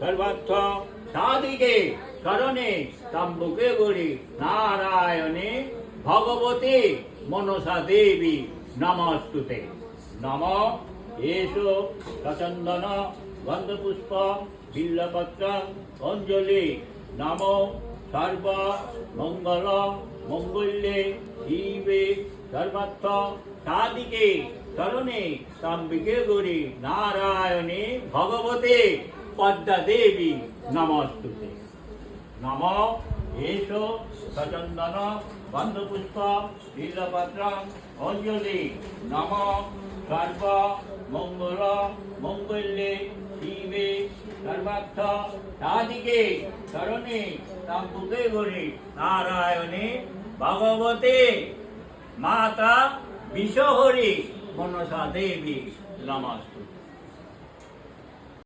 সর্বার্থ সাদিকে স্মরণে তাম্বুকে গড়ি নারায়ণে ভগবতী মনসা দেবী নমস্তুতে। নম এসো সচন্দন গন্ধপুষ্প বিল্লপত্র অঞ্জলি। নম সর্ব মঙ্গল মঙ্গল্যে শিবে সর্বার্থ সাদিকে স্মরণে তাম্বিকে গৌরী নারায়ণী ভগবতে পদ্মা দেবী নমস্তুতে। নম এস সচন্দন বন্ধপুষ্প বিল্লপত্র অঞ্জলি। নম সর্ব মঙ্গল মঙ্গল্যে সর্বার্থ সাদিকে স্মরণে তাম্বুকে গৌরী নারায়ণে ভগবতে মাতা বিশ্বহরি মনসা দেবী। নমস্তে